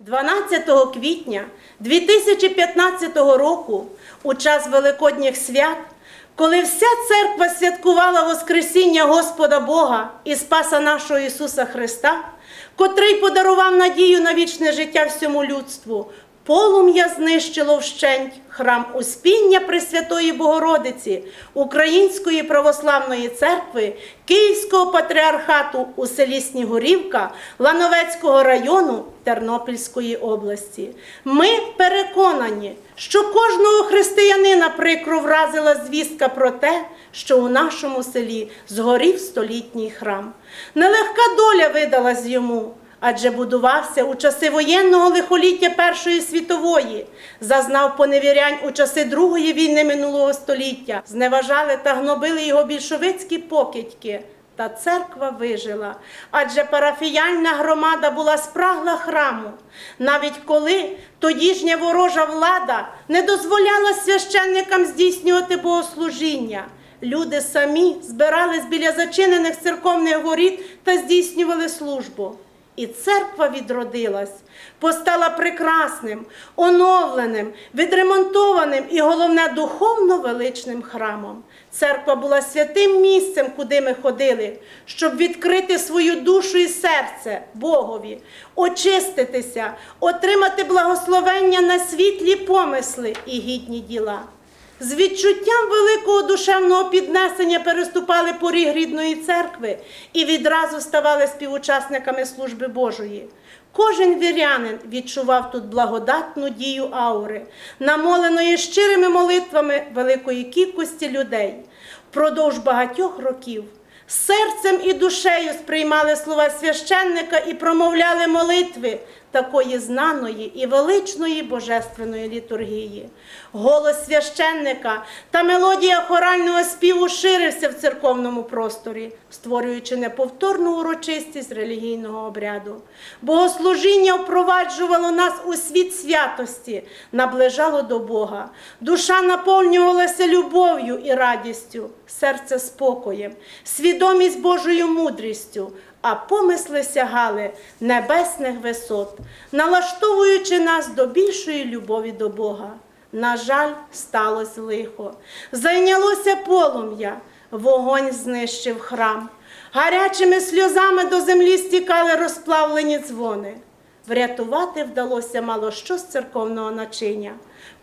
12 квітня 2015 року, у час Великодніх свят, коли вся церква святкувала Воскресіння Господа Бога і Спаса нашого Ісуса Христа, котрий подарував надію на вічне життя всьому людству, полум'я знищило вщент храм Успіння Пресвятої Богородиці Української православної церкви Київського патріархату у селі Снігурівка Лановецького району Тернопільської області. Ми переконані, що кожного християнина прикро вразила звістка про те, що у нашому селі згорів столітній храм. Нелегка доля видалась йому адже будувався у часи воєнного лихоліття Першої світової, зазнав поневірянь у часи Другої війни минулого століття, зневажали та гнобили його більшовицькі покидьки. Та церква вижила, адже парафіяльна громада була спрагла храму, навіть коли тодішня ворожа влада не дозволяла священникам здійснювати богослужіння. Люди самі збирались біля зачинених церковних воріт та здійснювали службу. І церква відродилась, постала прекрасним, оновленим, відремонтованим і головне духовно величним храмом. Церква була святим місцем, куди ми ходили, щоб відкрити свою душу і серце Богові, очиститися, отримати благословення на світлі помисли і гідні діла. З відчуттям великого душевного піднесення переступали поріг рідної церкви і відразу ставали співучасниками служби Божої. Кожен вірянин відчував тут благодатну дію аури, намоленої щирими молитвами великої кількості людей. Впродовж багатьох років серцем і душею сприймали слова священника і промовляли молитви такої знаної і величної божественної літургії. Голос священника та мелодія хорального співу ширився в церковному просторі, створюючи неповторну урочистість релігійного обряду. Богослужіння впроваджувало нас у світ святості, наближало до Бога. Душа наповнювалася любов'ю і радістю, серце спокоєм, свідомість Божою мудрістю, а помисли сягали небесних висот, налаштовуючи нас до більшої любові до Бога. На жаль, сталося лихо. Зайнялося полум'я, вогонь знищив храм. Гарячими сльозами до землі стікали розплавлені дзвони. Врятувати вдалося мало що з церковного начиня.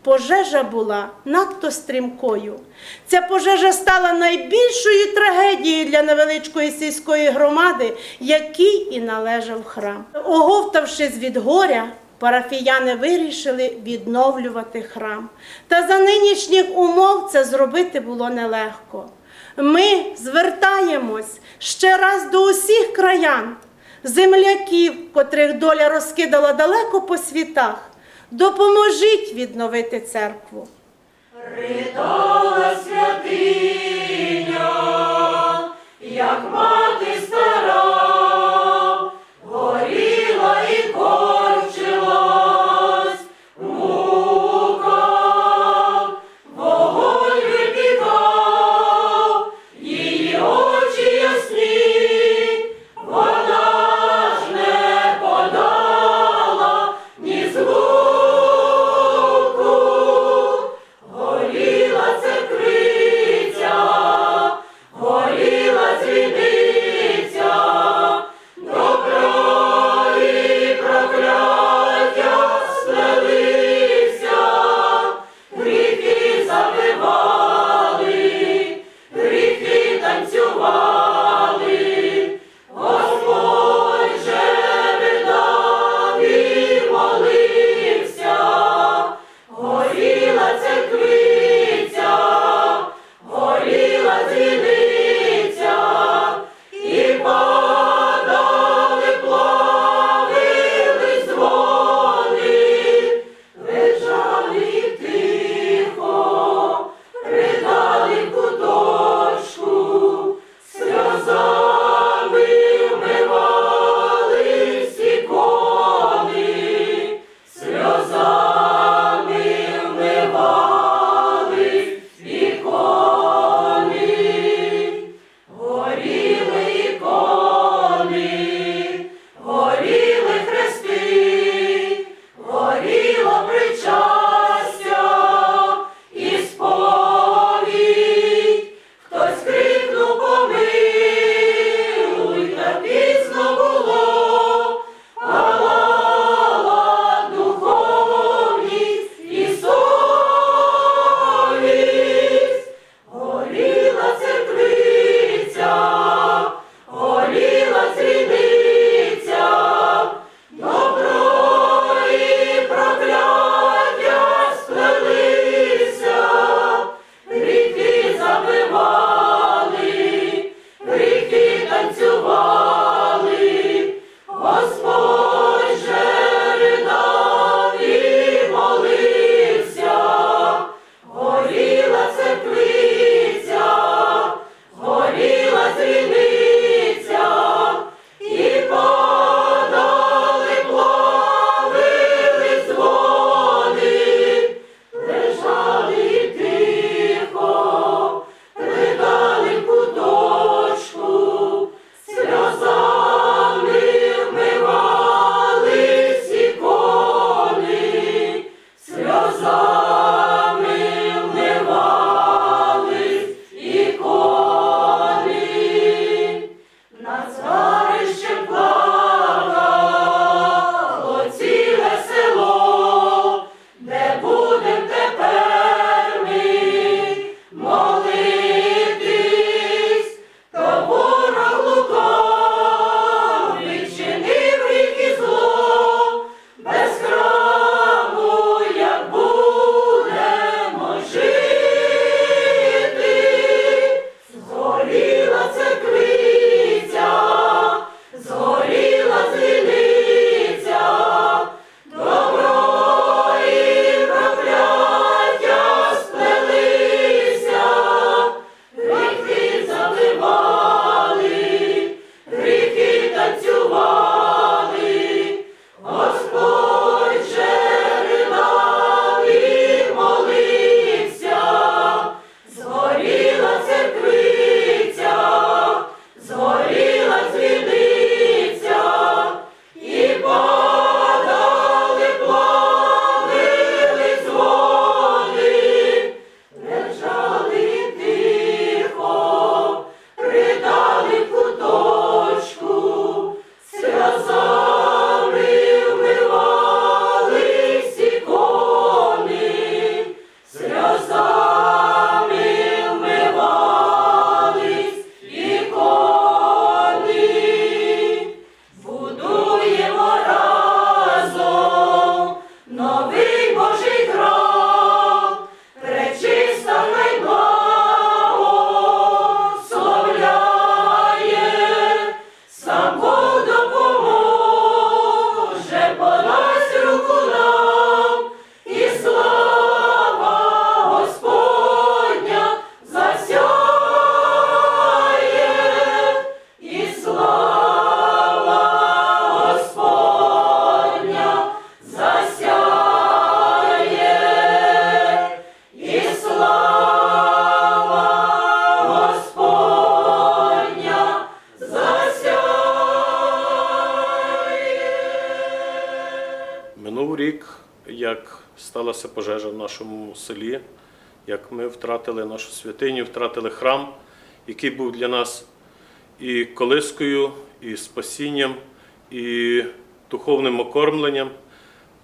Пожежа була надто стрімкою. Ця пожежа стала найбільшою трагедією для невеличкої сільської громади, якій і належав храм. Оговтавшись від горя, парафіяни вирішили відновлювати храм. Та за нинішніх умов це зробити було нелегко. Ми звертаємось ще раз до усіх краян, земляків, котрих доля розкидала далеко по світах. Допоможіть відновити церкву. Ридала святиня, як мати стара, селі, як ми втратили нашу святиню, втратили храм, який був для нас і колискою, і спасінням, і духовним окормленням,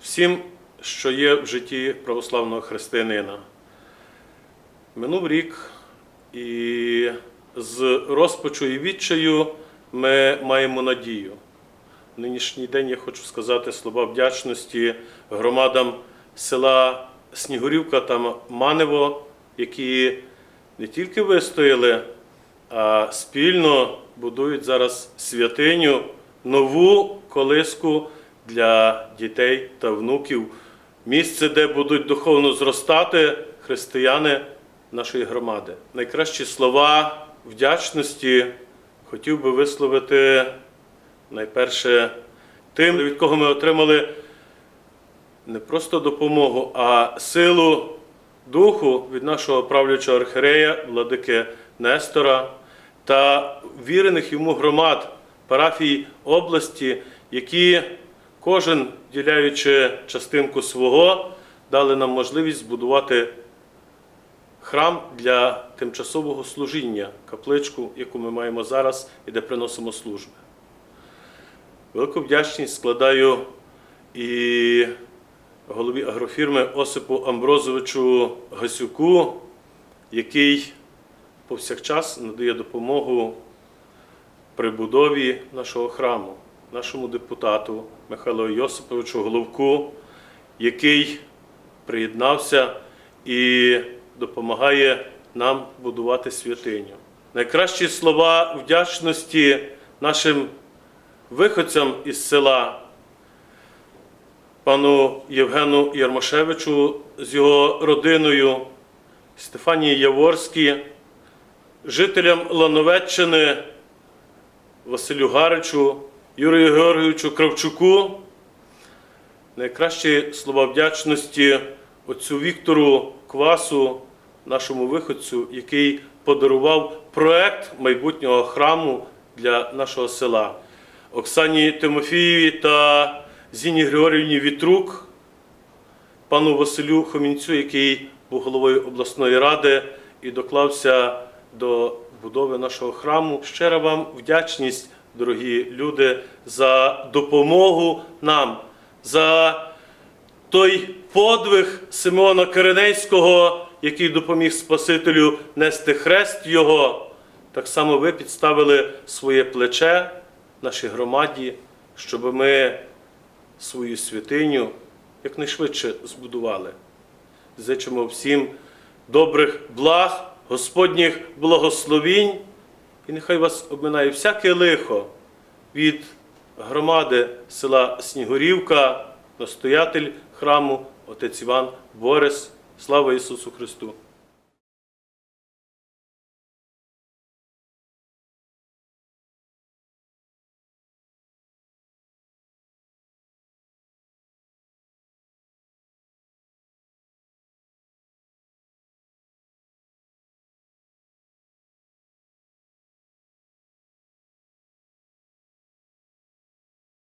всім, що є в житті православного християнина. Минув рік, і з розпачу і відчаю ми маємо надію. В нинішній день я хочу сказати слова вдячності громадам села Снігурівка та Манево, які не тільки вистояли, а спільно будують зараз святиню, нову колиску для дітей та внуків, місце, де будуть духовно зростати християни нашої громади. Найкращі слова вдячності хотів би висловити найперше тим, від кого ми отримали не просто допомогу, а силу духу від нашого правлячого архірея, владики Нестора та вірених йому громад парафій області, які кожен, діляючи частинку свого, дали нам можливість збудувати храм для тимчасового служіння, капличку, яку ми маємо зараз і де приносимо служби. Велику вдячність складаю і голові агрофірми Осипу Амброзовичу Гасюку, який повсякчас надає допомогу при будові нашого храму, нашому депутату Михайлу Йосиповичу Головку, який приєднався і допомагає нам будувати святиню. Найкращі слова вдячності нашим виходцям із села, пану Євгену Ярмошевичу з його родиною, Стефанії Яворській, жителям Лановеччини, Василю Гаричу, Юрію Георгійовичу Кравчуку. Найкращі слова вдячності отцю Віктору Квасу, нашому виходцю, який подарував проект майбутнього храму для нашого села. Оксані Тимофієві та Зіні Григорівні Вітрук, пану Василю Хомінцю, який був головою обласної ради і доклався до будови нашого храму. Щира вам вдячність, дорогі люди, за допомогу нам, за той подвиг Симеона Киринейського, який допоміг Спасителю нести хрест Його. Так само ви підставили своє плече нашій громаді, щоб ми свою святиню якнайшвидше збудували. Зичимо всім добрих благ, Господніх благословінь, і нехай вас обминає всяке лихо від громади села Снігурівка, настоятель храму, отець Іван Борис. Слава Ісусу Христу!